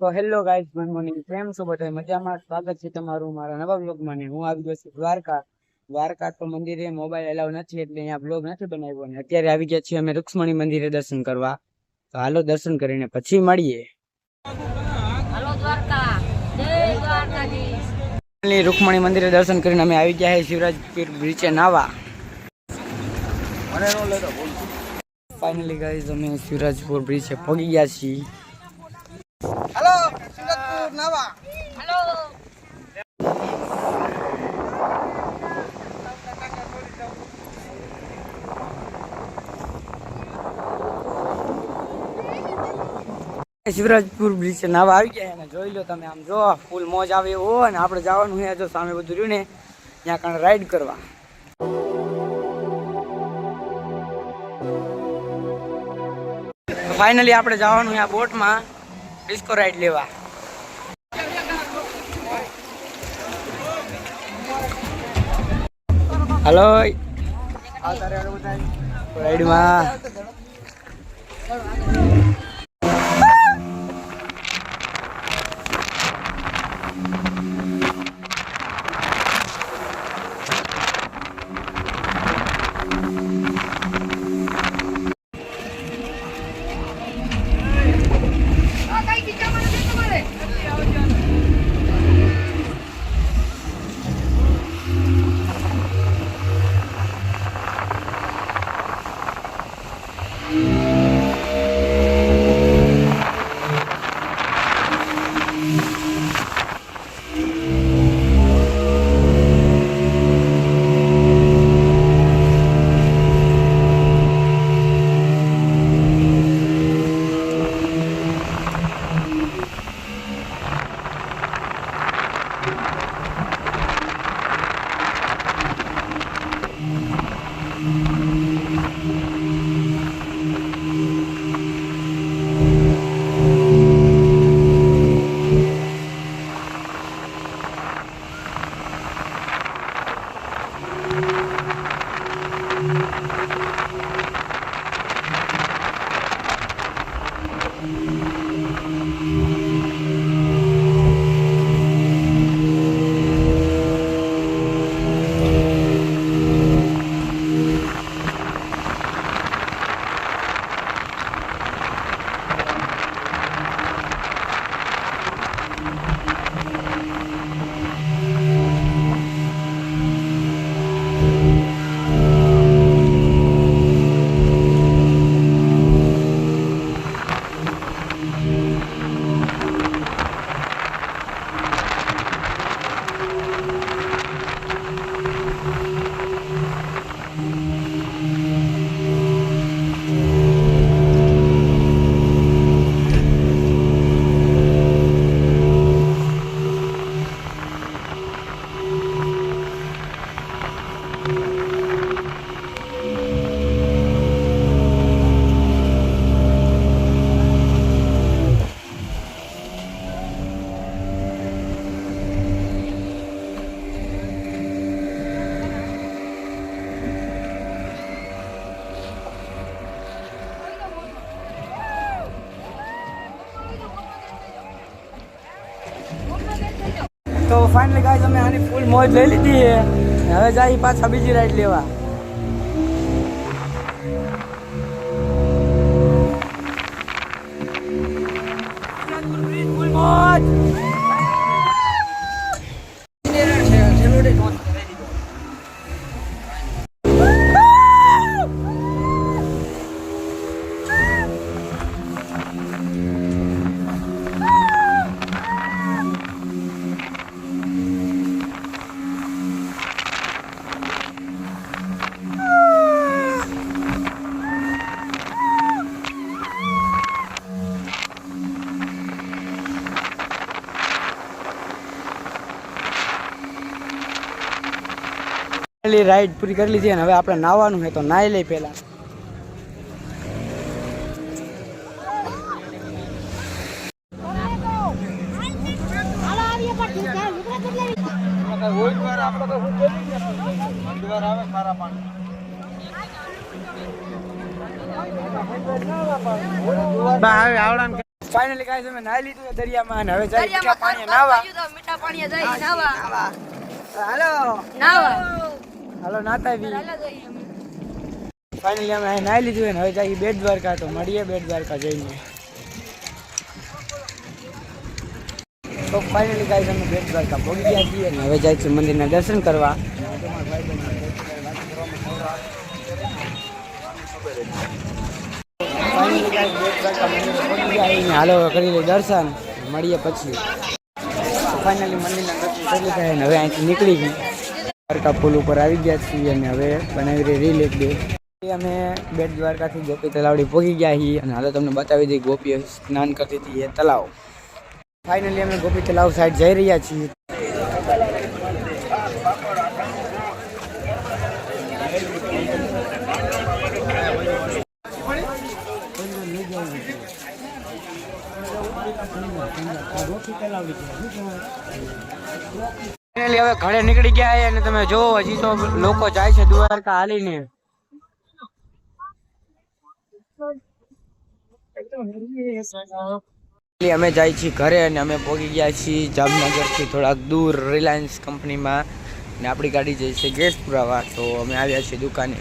તો hello guys good morning કેમ છો બધા મજામાં? સ્વાગત છે તમારું મારા નવા બ્લોગમાં ને. હું આવી ગયો છું દ્વારકા. દ્વારકા તો મંદિરે મોબાઈલ એલાવ નથી એટલે અહીંયા બ્લોગ નથી બનાવ્યો અને અત્યારે આવી ગયા છીએ અમે રૂક્ષ્મણી મંદિરે દર્શન કરવા. તો હાલો દર્શન કરીને પછી મળીએ. હલો દ્વારકા. જય દ્વારકાધીશ. Finally રૂક્ષ્મણી મંદિરે દર્શન કરીને અમે આવી ગયા છીએ શિવરાજપુર બ્રિજે નાવા. ફાઇનલી ગાઈઝ અમે શિવરાજપુર બ્રિજે પહોંચી ગયા છીએ. શિવરાજપુર બ્રિજ નાવા આવી ગયા અને જોઈ લો તમે આમ જો, ફૂલ મોજ આવે એવો અને આપણે જવાનું છે, જો સામે બધું રહ્યું ને, ત્યાં કારણે રાઈડ કરવા. ફાઇનલી આપણે જવાનું છે આ બોટમાં ડિસ્કો રાઈડ લેવા. હલો. રાઈડમાં. તો ફાઇનલી ગાઈઝ અમે આની ફૂલ મોજ લઈ લીધી છે. હવે જાય પાછા બીજી રાઈડ લેવા. પેલી રાઈડ પૂરી કરી લીધી અને હવે આપણે નાવાનું છે તો નાહી લઈ પહેલાં. ફાઇનલી ગાઈસ અમે નાહી લીધું દરિયામાં અને હવે જાય મીઠા પાણી તો મીઠા જઈ નાવા હાલો નાવા હાલો નાતા બી. ફાઇનલી અમે અહીં નાહી લીધું ને હવે જઈએ બેટ દ્વારકા તો મળીએ બેટ દ્વારકા જઈને. તો ફાઇનલી ગાઈસ અમે બેટ દ્વારકા પહોંચી ગયા છીએ અને હવે જાય છે મંદિરના દર્શન કરવા. ગયા હાલો કરી લઈએ દર્શન. મળીએ પછી. ફાઇનલી મંદિરના દર્શન કરી લીધા હવે અહીંથી નીકળી ગઈ. દ્વારકા પુલ ઉપર આવી ગયા છીએ અને હવે બનાવી રહી રીલ એક બે. અમે બેટ દ્વારકાથી ગોપી તલાવડી પહોંચી ગયા છીએ અને હાલો તમને બતાવી દઈએ ગોપી સ્નાન કરતી હતી એ તલાવ. ફાઇનલી અમે ગોપી તલાવ સાઈડ જઈ રહ્યા છીએ. ફાઇનલી હવે ઘરે નીકળી ગયા છે અને તમે જોવો હજી તો લોકો જાય છે દ્વારકા હાલીને. અમે જાય છીએ ઘરે અને અમે પહોંચી ગયા છીએ જામનગરથી થોડાક દૂર રિલાયન્સ કંપનીમાં. ને આપણી ગાડી જઈ છે ગેસ પુરાવા, તો અમે આવ્યા છીએ દુકાને.